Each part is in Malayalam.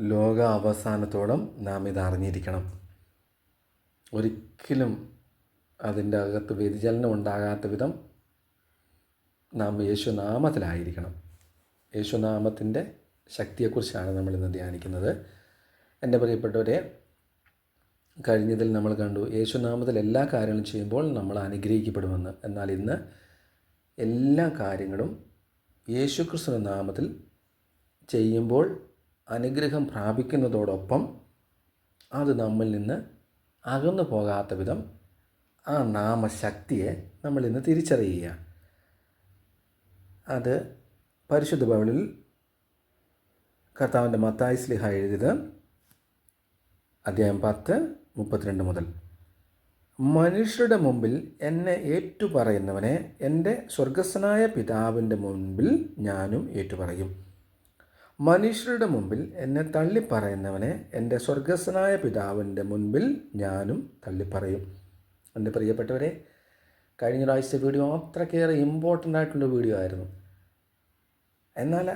ലോക അവസാനത്തോളം നാം ഇത് അറിഞ്ഞിരിക്കണം ഒരിക്കലും അതിന്റെ അകത്ത് വ്യതിചലനം ഉണ്ടാകാത്ത വിധം നാം യേശുനാമത്തിലായിരിക്കണം. യേശുനാമത്തിന്റെ ശക്തിയെക്കുറിച്ചാണ് നമ്മൾ ഇന്ന് ധ്യാനിക്കുന്നത്. എന്റെ പ്രിയപ്പെട്ടവരെ കഴിഞ്ഞതിൽ നമ്മൾ കണ്ടു യേശുനാമത്തിൽ എല്ലാ കാര്യങ്ങളും ചെയ്യുമ്പോൾ നമ്മൾ അനുഗ്രഹിക്കപ്പെടുമെന്ന്. എന്നാൽ ഇന്ന് എല്ലാ കാര്യങ്ങളും യേശുക്രിസ്തു നാമത്തിൽ ചെയ്യുമ്പോൾ അനുഗ്രഹം പ്രാപിക്കുന്നതോടൊപ്പം അത് നമ്മിൽ നിന്ന് അകന്നു പോകാത്ത വിധം ആ നാമശക്തിയെ നമ്മൾ ഇന്ന് തിരിച്ചറിയുക. അത് പരിശുദ്ധ ബൈബിളിൽ കർത്താവിന്റെ മത്തായി സ്ലിഹ എഴുതിയത് അധ്യായം പത്ത് മുപ്പത്തിരണ്ട് മുതൽ. മനുഷ്യരുടെ മുമ്പിൽ എന്നെ ഏറ്റുപറയുന്നവനെ എന്റെ സ്വർഗസ്വനായ പിതാവിന്റെ മുൻപിൽ ഞാനും ഏറ്റുപറയും. മനുഷ്യരുടെ മുമ്പിൽ എന്നെ തള്ളിപ്പറയുന്നവനെ എന്റെ സ്വർഗസ്വനായ പിതാവിന്റെ മുൻപിൽ ഞാനും തള്ളിപ്പറയും. എന്റെ പ്രിയപ്പെട്ടവരെ കഴിഞ്ഞ പ്രാവശ്യത്തെ വീഡിയോ അത്രക്കേറെ ഇമ്പോർട്ടന്റ് ആയിട്ടുള്ള വീഡിയോ ആയിരുന്നു. എന്നാൽ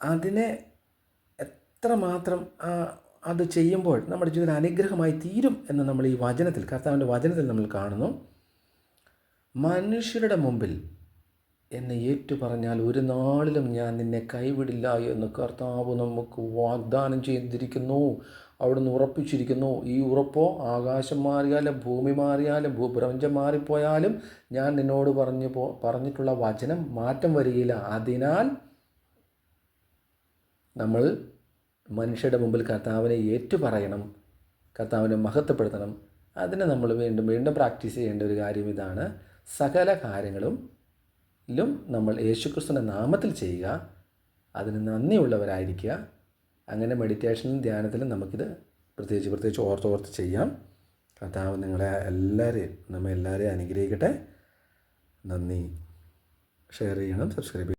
അതിനെ എത്രമാത്രം അത് ചെയ്യുമ്പോൾ നമ്മുടെ ജീവിതം അനുഗ്രഹമായി തീരും എന്ന് നമ്മൾ ഈ വചനത്തിൽ കർത്താവിന്റെ വചനത്തിൽ നമ്മൾ കാണുന്നു. മനുഷ്യരുടെ മുമ്പിൽ എന്നെ ഏറ്റു പറഞ്ഞാൽ ഒരു നാളിലും ഞാൻ നിന്നെ കൈവിടില്ല എന്ന് കർത്താവ് നമുക്ക് വാഗ്ദാനം ചെയ്തിരിക്കുന്നു. അവിടുന്ന് ഉറപ്പിച്ചിരിക്കുന്നു. ഈ ഉറപ്പോ ആകാശം മാറിയാലും ഭൂമി മാറിയാലും ഭൂപ്രപഞ്ചം മാറിപ്പോയാലും ഞാൻ നിന്നോട് പറഞ്ഞു പോ പറഞ്ഞിട്ടുള്ള വചനം മാറ്റം വരികയില്ല. അതിനാൽ നമ്മൾ മനുഷ്യരുടെ മുമ്പിൽ കർത്താവിനെ ഏറ്റു പറയണം കർത്താവിനെ മഹത്വപ്പെടുത്തണം. അതിനെ നമ്മൾ വീണ്ടും വീണ്ടും പ്രാക്ടീസ് ചെയ്യേണ്ട ഒരു കാര്യം ഇതാണ്. സകല കാര്യങ്ങളും ലും നമ്മൾ യേശുക്രിസ്തുവിന്റെ നാമത്തിൽ ചെയ്യുക അതിന് നന്ദിയുള്ളവരായിരിക്കുക. അങ്ങനെ മെഡിറ്റേഷനും ധ്യാനത്തിലും നമുക്കിത് പ്രത്യേകിച്ച് പ്രത്യേകിച്ച് ഓർത്തോർത്ത് ചെയ്യാം. കർത്താവ് നിങ്ങളെ എല്ലാവരെയും നമ്മെ എല്ലാവരെയും അനുഗ്രഹിക്കട്ടെ. നന്ദി. ഷെയർ ചെയ്യണം സബ്സ്ക്രൈബ് ചെയ്യണം